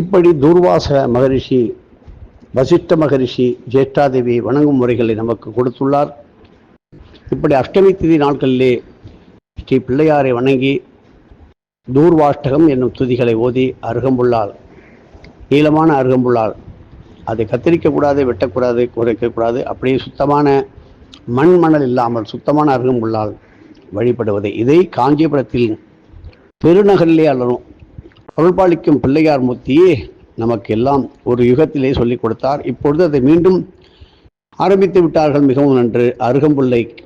இப்படி தூர்வாச மகரிஷி வசிஷ்ட மகரிஷி ஜேஷ்டாதேவி வணங்கும் முறைகளை நமக்கு கொடுத்துள்ளார். இப்படி அஷ்டமி திதி நாட்களிலே ஸ்ரீ பிள்ளையாரை வணங்கி தூர்வாஷ்டகம் என்னும் துதிகளை ஓதி அருகம்புள்ளால் நீளமான அருகம்புள்ளால் அதை கத்திரிக்கக்கூடாது வெட்டக்கூடாது குறைக்கக்கூடாது அப்படியே சுத்தமான மண் மணல் இல்லாமல் சுத்தமான அருகம்புள்ளால் வழிபடுவது இதை காஞ்சிபுரத்தில் பெருநகரிலே அலரும் அருள்பாலிக்கும் பிள்ளையார் மூர்த்தியே நமக்கு எல்லாம் ஒரு யுகத்திலே சொல்லிக் கொடுத்தார். இப்பொழுது அதை மீண்டும் ஆரம்பித்து விட்டார்கள். மிகவும் நன்று. அருகம்புல்லை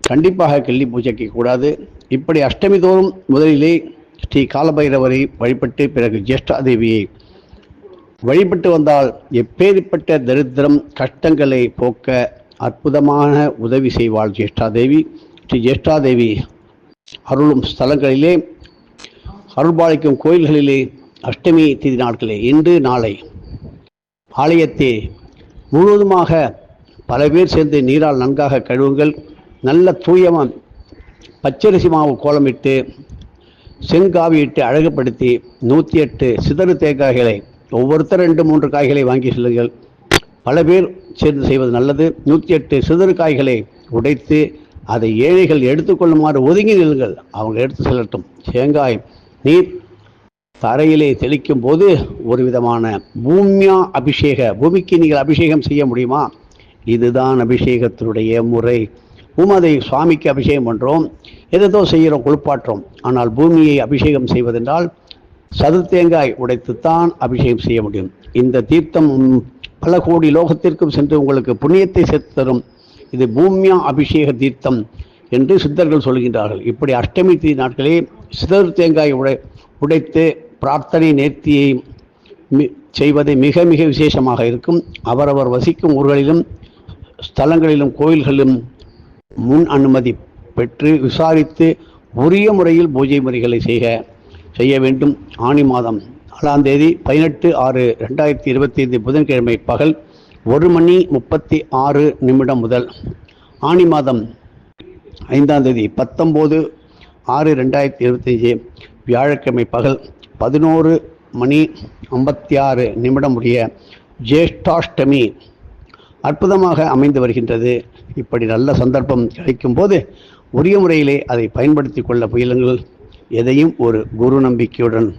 கண்டிப்பாக கிள்ளி பூஜைக்கு கூடாது. இப்படி அஷ்டமி தோறும் முதலிலே ஸ்ரீ காலபைரவரை வழிபட்டு பிறகு ஜேஷ்டாதேவியை வழிபட்டு வந்தால் எப்பேற்பட்ட தரித்திரம் கஷ்டங்களை போக்க அற்புதமான உதவி செய்வாள் ஜேஷ்டாதேவி. ஸ்ரீ ஜேஷ்டாதேவி அருளும் ஸ்தலங்களிலே அருள்பாளிக்கும் கோயில்களிலே அஷ்டமி திதி நாட்களே இன்று நாளை. ஆலயத்தை முழுவதுமாக பல பேர் சேர்ந்து நீரால் நன்காக கழுவுங்கள். நல்ல தூயமாக பச்சரிசி மாவு கோலமிட்டு செங்காவியிட்டு அழகுபடுத்தி நூற்றி எட்டு சிதறு தேங்காய்களை ஒவ்வொருத்தர் ரெண்டு மூன்று காய்களை வாங்கி செல்லுங்கள். பல பேர் சேர்ந்து செய்வது நல்லது. நூற்றி எட்டு சிதறு காய்களை உடைத்து அதை ஏழைகள் எடுத்துக்கொள்ளுமாறு ஒதுங்கி நில்லுங்கள். அவங்க எடுத்து செல்லட்டும். தேங்காய் நீர் தரையிலே தெளிக்கும் போது ஒரு விதமான பூமியா அபிஷேக பூமிக்கு நீங்கள் அபிஷேகம் செய்ய முடியுமா? இதுதான் அபிஷேகத்தினுடைய முறை. பூமதை சுவாமிக்கு அபிஷேகம் பண்ணுறோம் எதோ செய்கிறோம் குளிப்பாட்டுறோம். ஆனால் பூமியை அபிஷேகம் செய்வதென்றால் சது தேங்காய் உடைத்துத்தான் அபிஷேகம் செய்ய முடியும். இந்த தீர்த்தம் பல கோடி லோகத்திற்கும் சென்று உங்களுக்கு புண்ணியத்தை சேர்த்து தரும். இது பூமியா அபிஷேக தீர்த்தம். என்று சித்தர்கள் சொல்கின்றார்கள். இப்படி அஷ்டமி தீ நாட்களே சிதறு தேங்காய் உடை உடைத்து பிரார்த்தனை நேர்த்தியை மி- செய்வது மிக மிக விசேஷமாக இருக்கும். அவரவர் வசிக்கும் ஊர்களிலும் ஸ்தலங்களிலும் கோயில்களிலும் முன் அனுமதி பெற்று விசாரித்து உரிய முறையில் பூஜை முறைகளை செய்க செய்ய வேண்டும். ஆணி மாதம் நாலாம் தேதி பதினெட்டு ஆறு ரெண்டாயிரத்தி இருபத்தி ஐந்து புதன்கிழமை பகல் ஒரு மணி முப்பத்தி ஆறு நிமிடம் முதல். ஆணி மாதம் ஐந்தாம் தேதி பத்தொம்போது ஆறு ரெண்டாயிரத்தி இருபத்தஞ்சி வியாழக்கிழமை பகல் பதினோரு மணி ஐம்பத்தி ஆறு நிமிடம் உடைய ஜேஷ்டாஷ்டமி அற்புதமாக அமைந்து வருகின்றது. இப்படி நல்ல சந்தர்ப்பம் கிடைக்கும் போது உரிய முறையிலே அதை பயன்படுத்தி கொள்ள முயலுங்கள். எதையும் ஒரு குரு நம்பிக்கையுடன்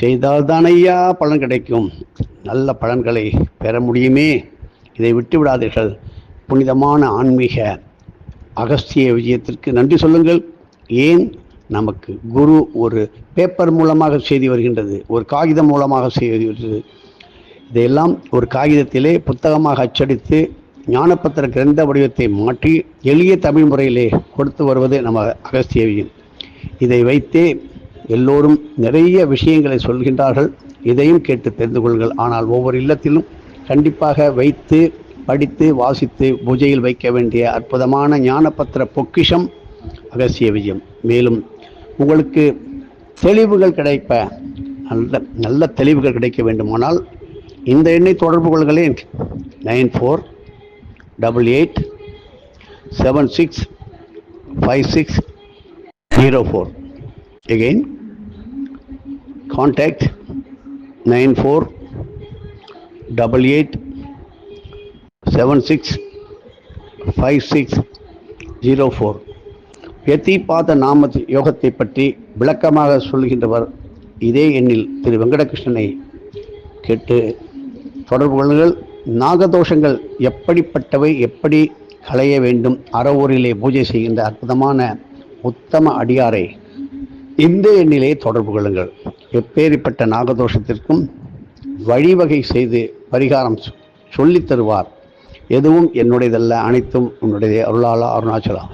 செய்தால்தானையா பலன் கிடைக்கும். நல்ல பலன்களை பெற முடியுமே. இதை விட்டு விடாதீர்கள் புனிதமான ஆன்மீக அகஸ்திய விஜயத்திற்கு நன்றி சொல்லுங்கள். ஏன் நமக்கு குரு ஒரு பேப்பர் மூலமாக செய்தி வருகின்றது ஒரு காகிதம் மூலமாக செய்தி வருகிறது இதையெல்லாம் ஒரு காகிதத்திலே புத்தகமாக அச்சடித்து ஞானப்பத்திர கிரந்த வடிவத்தை மாற்றி எளிய தமிழ் முறையிலே கொடுத்து வருவது நம்ம அகஸ்திய விஜயம். இதை வைத்தே எல்லோரும் நிறைய விஷயங்களை சொல்கின்றார்கள். இதையும் கேட்டு தெரிந்து கொள்ளுங்கள். ஆனால் ஒவ்வொரு இல்லத்திலும் கண்டிப்பாக வைத்து படித்து வாசித்து பூஜையில் வைக்க வேண்டிய அற்புதமான ஞானபத்திர பொக்கிஷம் அகசிய விஜயம். மேலும் உங்களுக்கு தெளிவுகள் கிடைப்ப நல்ல நல்ல தெளிவுகள் கிடைக்க வேண்டுமானால் இந்த எண்ணை தொடர்பு கொள்களேன் nine four double eight seven six five six zero four. Again contact nine four double eight seven six five six zero four யதிபாத நாம யோகத்தை பற்றி விளக்கமாக சொல்கின்றவர் இதே எண்ணில் திரு வெங்கடகிருஷ்ணனை கேட்டு தொடர்பு கொள்ளுங்கள். நாகதோஷங்கள் எப்படிப்பட்டவை எப்படி களைய வேண்டும்? அறவூரிலே பூஜை செய்கின்ற அற்புதமான உத்தம அடியாரை இந்த எண்ணிலே தொடர்பு கொள்ளுங்கள். எப்பேறிப்பட்ட நாகதோஷத்திற்கும் வழிவகை செய்து பரிகாரம் சொல்லித் தருவார். எதுவும் என்னுடையதல்ல அனைத்தும் உன்னுடைய அருளாளா அருணாச்சலா.